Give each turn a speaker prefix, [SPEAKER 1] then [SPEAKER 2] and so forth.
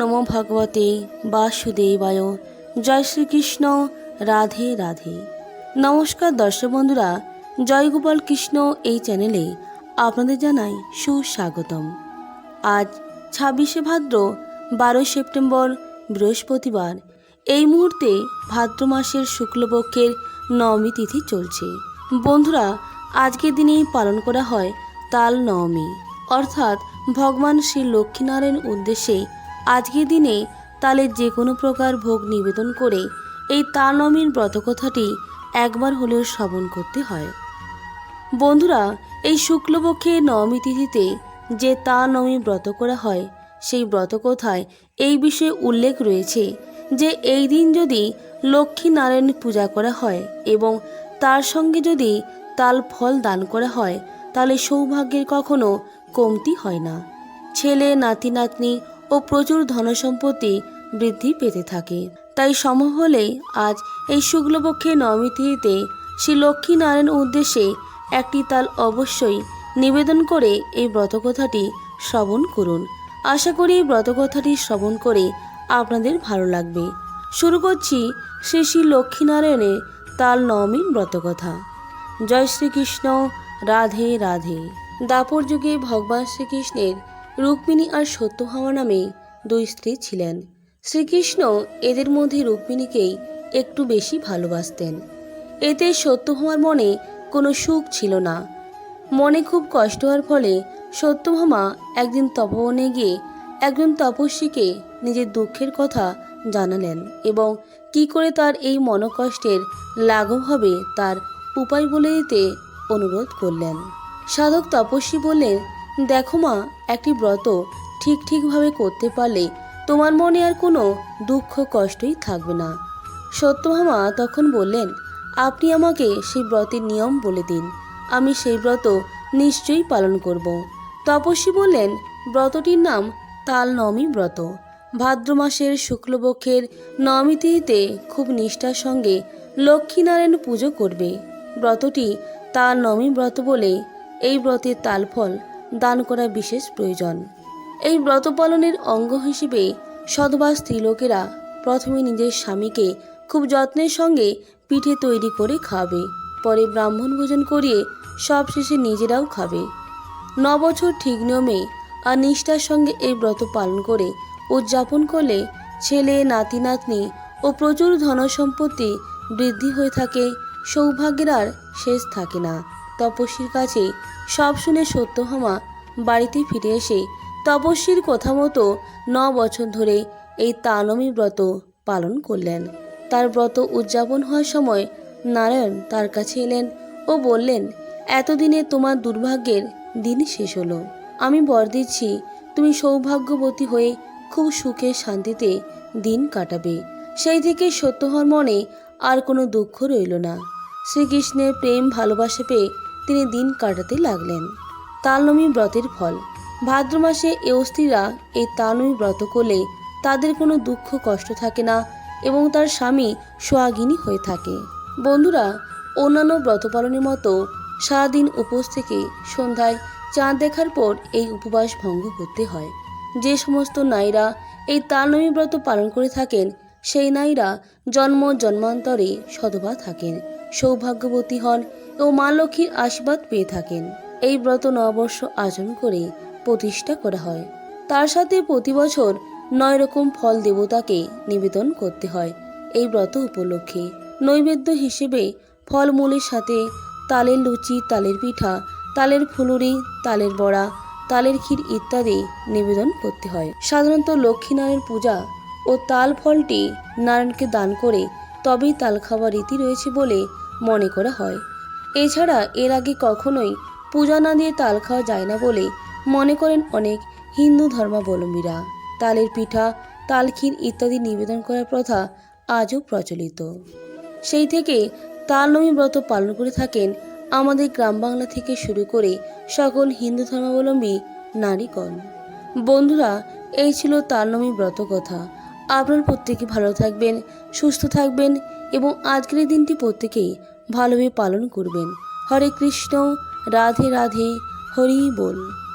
[SPEAKER 1] নম ভগবতে বাসুদেবায় জয় শ্রীকৃষ্ণ রাধে রাধে নমস্কার দর্শক বন্ধুরা জয় গোপাল কৃষ্ণ এই চ্যানেলে আপনাদের জানাই সুস্বাগতম। আজ ছাব্বিশে ভাদ্র, বারোই সেপ্টেম্বর, বৃহস্পতিবার। এই মুহূর্তে ভাদ্র মাসের শুক্লপক্ষের নবমী তিথি চলছে। বন্ধুরা, আজকের দিনেই পালন করা হয় তাল নবমী। অর্থাৎ ভগবান শ্রী লক্ষ্মীনারায়ণ উদ্দেশ্যে আজকের দিনে তালের যে কোনো প্রকার ভোগ নিবেদন করে এই তাল নবমীর ব্রতকথাটি একবার হলেও শ্রবণ করতে হয়। বন্ধুরা, এই শুক্লপক্ষে নবমী তিথিতে যে তা নবমী ব্রত করা হয়, সেই ব্রতকথায় এই বিষয়ে উল্লেখ রয়েছে যে এই দিন যদি লক্ষ্মী নারায়ণ পূজা করা হয় এবং তার সঙ্গে যদি তাল ফল দান করা হয়, তাহলে সৌভাগ্যের কখনো কমতি হয় না। ছেলে, নাতি, নাতনি ও প্রচুর ধনসম্পত্তি বৃদ্ধি পেতে থাকে। তাই সম্ভব হলে আজ এই শুক্লপক্ষে নবমী তিথিতে শ্রী লক্ষ্মীনারায়ণ উদ্দেশ্যে একটি তাল অবশ্যই নিবেদন করে এই ব্রতকথাটি শ্রবণ করুন। আশা করি এই ব্রতকথাটি শ্রবণ করে আপনাদের ভালো লাগবে। শুরু করছি শ্রী শ্রী লক্ষ্মীনারায়ণের তাল নবমীর ব্রতকথা। জয় শ্রীকৃষ্ণ, রাধে রাধে। দাপর যুগে ভগবান শ্রীকৃষ্ণের রুক্মিণী আর সত্যভামা নামে দুই স্ত্রী ছিলেন। শ্রীকৃষ্ণ এদের মধ্যে রুক্মিণীকেই একটু বেশি ভালোবাসতেন। এতে সত্য সত্যভামার মনে কোনো সুখ ছিল না। মনে খুব কষ্ট হওয়ার ফলে সত্যভামা একদিন তপবনে গিয়ে একজন তপস্বীকে নিজের দুঃখের কথা জানালেন এবং কি করে তার এই মনকষ্টের লাঘব হবে তার উপায় বলে দিতে অনুরোধ করলেন। সাধক তপস্বী বললেন দেখো মা, একটি ব্রত ঠিক ঠিকভাবে করতে পারলে তোমার মনে আর কোনো দুঃখ কষ্টই থাকবে না। সত্যভামা তখন বললেন, আপনি আমাকে সেই ব্রতের নিয়ম বলে দিন। আমি সেই ব্রত নিশ্চয়ই পালন করব। তপস্বী বললেন, ব্রতটির নাম তাল নবমী ব্রত। ভাদ্র মাসের শুক্লপক্ষের নবমী খুব নিষ্ঠার সঙ্গে লক্ষ্মীনারায়ণ পুজো করবে। ব্রতটি তাল নবমী ব্রত বলে এই ব্রতের তালফল দান করা বিশেষ প্রয়োজন। এই ব্রত পালনের অঙ্গ হিসেবে সধবা স্ত্রীলোকেরা প্রথমে নিজের স্বামীকে খুব যত্নের সঙ্গে পিঠে তৈরি করে খাবে। পরে ব্রাহ্মণ ভোজন করিয়ে সব শেষে নিজেরাও খাবে। নবছর ঠিক নিয়মে আর নিষ্ঠার সঙ্গে এই ব্রত পালন করে উদযাপন করলে ছেলে, নাতি, নাতনি ও প্রচুর ধনসম্পত্তি বৃদ্ধি হয়ে থাকে, সৌভাগ্যের আর শেষ থাকে না। তপস্বীর কাছে সব শুনে সত্যভামা বাড়িতে ফিরে এসে তপস্বীর কথা মতো ন বছর ধরে এই তানমী ব্রত পালন করলেন। তার ব্রত উদযাপন হওয়ার সময় নারায়ণ তার কাছে এলেন ও বললেন, এতদিনে তোমার দুর্ভাগ্যের দিন শেষ হলো। আমি বর দিচ্ছি, তুমি সৌভাগ্যবতী হয়ে খুব সুখে শান্তিতে দিন কাটাবে। সেই থেকে সত্য হওয়ার মনে আর কোনো দুঃখ রইল না। শ্রীকৃষ্ণের প্রেম ভালোবাসা পেয়ে তিনি দিন কাটাতে লাগলেন। তালনমী ব্রতের ফল। ভাদ্র মাসে এ স্ত্রীরা এই তালনমী ব্রত করলে তাদের কোনো দুঃখ, কষ্ট থাকে না এবং তার স্বামী সোয়াগিনী হয়ে থাকে। বন্ধুরা, অন্যান্য ব্রত পালনের মতো সারাদিন উপোস থেকে সন্ধ্যায় চাঁদ দেখার পর এই উপবাস ভঙ্গ করতে হয়। যে সমস্ত নারীরা এই তালনমী ব্রত পালন করে থাকেন, সেই নারীরা জন্ম, জন্মান্তরে সধবা থাকেন। সৌভাগ্যবতী হন ও মা লক্ষ্মীর আশীর্বাদ পেয়ে থাকেন। এই ব্রত নববর্ষ আচরণ করে প্রতিষ্ঠা করা হয়। তার সাথে প্রতি বছর নয় রকম ফল দেবতাকে নিবেদন করতে হয়। এই ব্রত উপলক্ষে নৈবেদ্য হিসেবে ফলমূলের সাথে তালের লুচি, তালের পিঠা, তালের ফুলুরি, তালের বড়া, তালের ক্ষীর ইত্যাদি নিবেদন করতে হয়। সাধারণত লক্ষ্মীনারায়ণ পূজা ও তাল ফলটি নারায়ণকে দান করে তবেই তাল খাওয়ার রীতি রয়েছে বলে মনে করা হয়। এছাড়া এর আগে কখনোই পূজা না দিয়ে তাল খাওয়া যায় না বলে মনে করেন অনেক হিন্দু ধর্মাবলম্বীরা। তালের পিঠা, তাল ক্ষীর ইত্যাদি নিবেদন করার প্রথা আজও প্রচলিত। সেই থেকে তালনমী ব্রত পালন করে থাকেন আমাদের গ্রাম বাংলা থেকে শুরু করে সকল হিন্দু ধর্মাবলম্বী নারীগণ। বন্ধুরা, এই ছিল তালনমী ব্রত কথা। আপনার প্রত্যেকে ভালো থাকবেন, সুস্থ থাকবেন এবং আজকের দিনটি প্রত্যেকেই ভালোভাবে পালন করবেন। হরে কৃষ্ণ রাধে রাধে হরি বল।